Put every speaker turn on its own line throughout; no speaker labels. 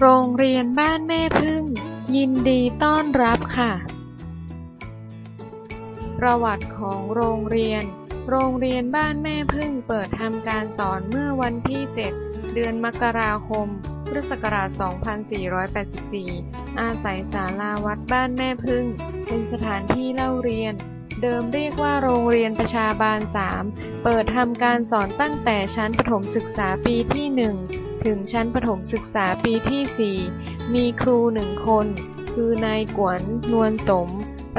โรงเรียนบ้านแม่พึ่ง ยินดีต้อนรับค่ะ ประวัติของโรงเรียน โรงเรียนบ้านแม่พึ่งเปิดทำการสอนเมื่อวันที่ 7 เดือนมกราคม พุทธศักราช 2484 อาศัยศาลาวัดบ้านแม่พึ่ง เป็นสถานที่เล่าเรียน เดิมเรียกว่าโรงเรียนประชาบาล 3 เปิดทำการสอนตั้งแต่ชั้นประถมศึกษาปีที่ 1 ถึงชั้นประถมศึกษาปีที่ 4 มีครูหนึ่งคน คือนายกวนนวลสม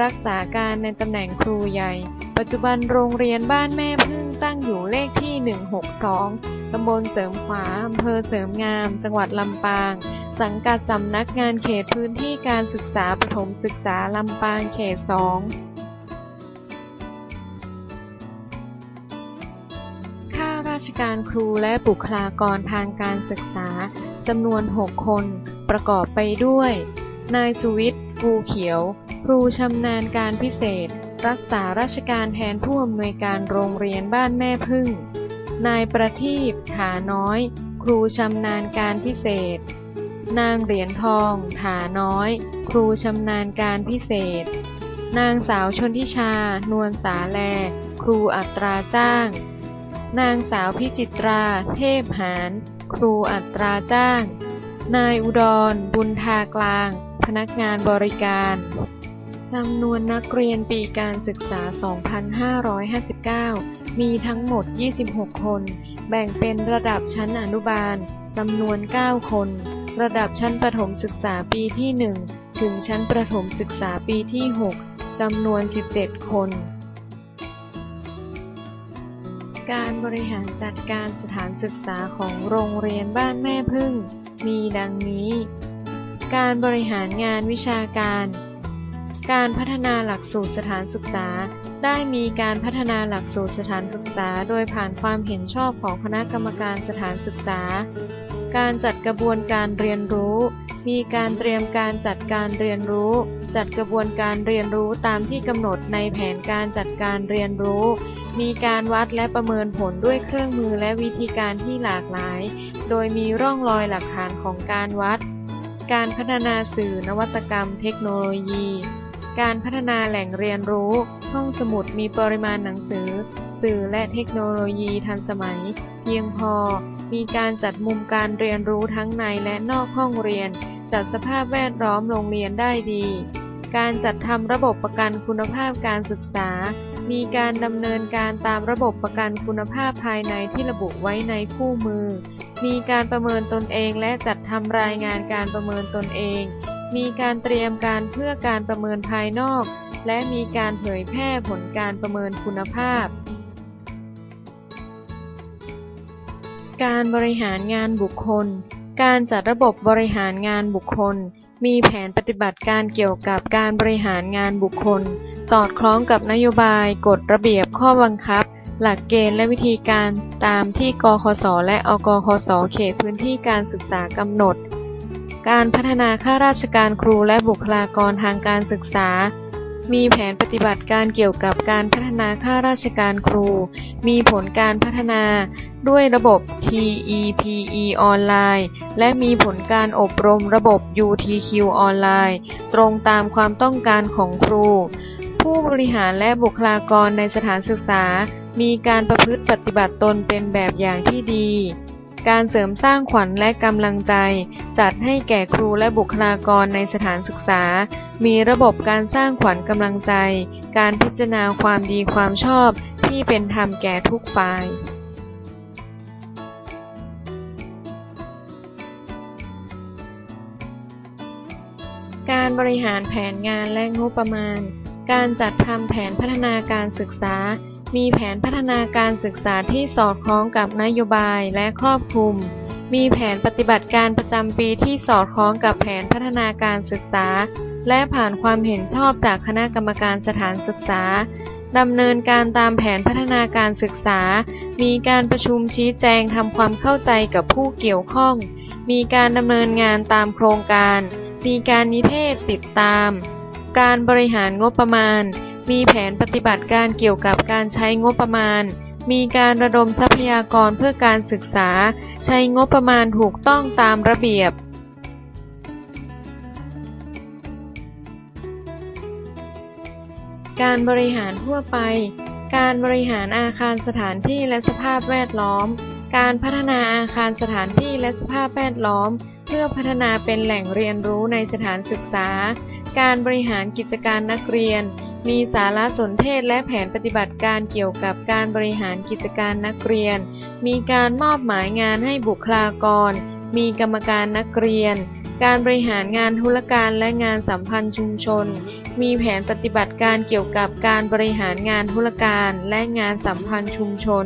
รักษาการในตำแหน่งครูใหญ่ ปัจจุบันโรงเรียนบ้านแม่พึ่งตั้งอยู่เลขที่ 162 ตำบลเสริมขวาอำเภอเสริมงาม จังหวัดลำปาง สังกัดสำนักงานเขตพื้นที่การศึกษาประถมศึกษาลำปางเขต 2 ราชการครูและบุคลากรทางการศึกษาจำนวน 6 คน ประกอบไปด้วย นายสุวิทย์ฟูเขียว ครูชำนาญการพิเศษ รักษาราชการแทนผู้อำนวยการโรงเรียนบ้านแม่พึ่ง นายประทีปถาน้อย ครูชำนาญการพิเศษ นางเหรียญทองถาน้อย ครูชำนาญการพิเศษ นางสาวชนทิชา นวลสาแล ครูอัตราจ้าง นางสาวพิจิตรา เทพหารครูอัตราจ้าง นายอุดร บุญทากลาง พนักงานบริการจำนวนนักเรียนปีการศึกษา 2559 มีทั้งหมด 26 คน แบ่งเป็นระดับชั้นอนุบาลจำนวน 9 คน ระดับชั้นประถมศึกษาปีที่ 1 ถึงชั้นประถมศึกษาปีที่ 6จำนวน 17 คน การบริหารจัดการสถานศึกษาของโรงเรียนบ้านแม่พึ่ง มีดังนี้ การบริหารงานวิชาการ การพัฒนาหลักสูตรสถานศึกษา ได้มีการพัฒนาหลักสูตรสถานศึกษา โดยผ่านความเห็นชอบของคณะกรรมการสถานศึกษา การจัดกระบวนการเรียนรู้ มีการเตรียมการจัดการเรียนรู้ จัดกระบวนการเรียนรู้ตามที่กำหนดในแผนการจัดการเรียนรู้ มีการวัดและประเมินผลด้วยเครื่องมือและวิธีการที่หลากหลาย โดยมีร่องรอยหลักฐานของการวัด การพัฒนาสื่อนวัตกรรมเทคโนโลยี การพัฒนาแหล่งเรียนรู้ ห้องสมุดมีปริมาณหนังสือ สื่อและเทคโนโลยีทันสมัย เพียงพอ มีการจัดมุมการเรียนรู้ทั้งในและนอกห้องเรียน จัดสภาพแวดล้อมโรงเรียนได้ดี การจัดทำระบบประกันคุณภาพการศึกษา มีการดำเนินการตามระบบประกันคุณภาพภายในที่ระบุไว้ในคู่มือ มีการประเมินตนเองและจัดทำรายงานการประเมินตนเอง มีการเตรียมการเพื่อการประเมินภายนอก และมีการเผยแพร่ผลการประเมินคุณภาพ การบริหารงานบุคคล การจัดระบบบริหารงานบุคคล มีแผนปฏิบัติการเกี่ยวกับการบริหารงานบุคคล สอดคล้องกับนโยบาย กฎระเบียบข้อบังคับ หลักเกณฑ์และวิธีการตามที่กคส และอกคส เขตพื้นที่การศึกษากำหนด การพัฒนาข้าราชการครูและบุคลากรทางการศึกษา มีแผนปฏิบัติการเกี่ยวกับการพัฒนาข้าราชการครู มีผลการพัฒนาด้วยระบบ TEPE ออนไลน์ และมีผลการอบรมระบบ UTQ ออนไลน์ ตรงตามความต้องการของครู ผู้บริหารและบุคลากรในสถานศึกษา มีการประพฤติปฏิบัติตนเป็นแบบอย่างที่ดี การเสริมสร้างขวัญและกำลังใจ จัดให้แก่ครูและบุคลากรในสถานศึกษา มีระบบการสร้างขวัญกำลังใจ การพิจารณาความดีความชอบที่เป็นธรรมแก่ทุกฝ่ายการบริหารแผนงานและงบประมาณ การจัดทำแผนพัฒนาการศึกษา มีแผนพัฒนาการศึกษาที่สอดคล้องกับนโยบายและครอบคลุม มีแผนปฏิบัติการประจำปีที่สอดคล้องกับแผนพัฒนาการศึกษา และผ่านความเห็นชอบจากคณะกรรมการสถานศึกษาดำเนินการตามแผนพัฒนาการศึกษา มีการประชุมชี้แจงทำความเข้าใจกับผู้เกี่ยวข้อง มีการดำเนินงานตามโครงการ มีการนิเทศติดตาม การบริหารงบประมาณ มีแผนปฏิบัติการเกี่ยวกับการใช้งบประมาณ มีการระดมทรัพยากรเพื่อการศึกษา ใช้งบประมาณถูกต้องตามระเบียบการบริหารทั่วไป การบริหารอาคารสถานที่และสภาพแวดล้อม การพัฒนาอาคารสถานที่และสภาพแวดล้อม เพื่อพัฒนาเป็นแหล่งเรียนรู้ในสถานศึกษา การบริหารกิจการนักเรียน มีสารสนเทศและแผนปฏิบัติการเกี่ยวกับการบริหารกิจการนักเรียน มีการมอบหมายงานให้บุคลากร มีกรรมการนักเรียน การบริหารงานธุรการและงานสัมพันธ์ชุมชน มีแผนปฏิบัติการเกี่ยวกับการบริหารงานธุรการและงานสัมพันธ์ชุมชน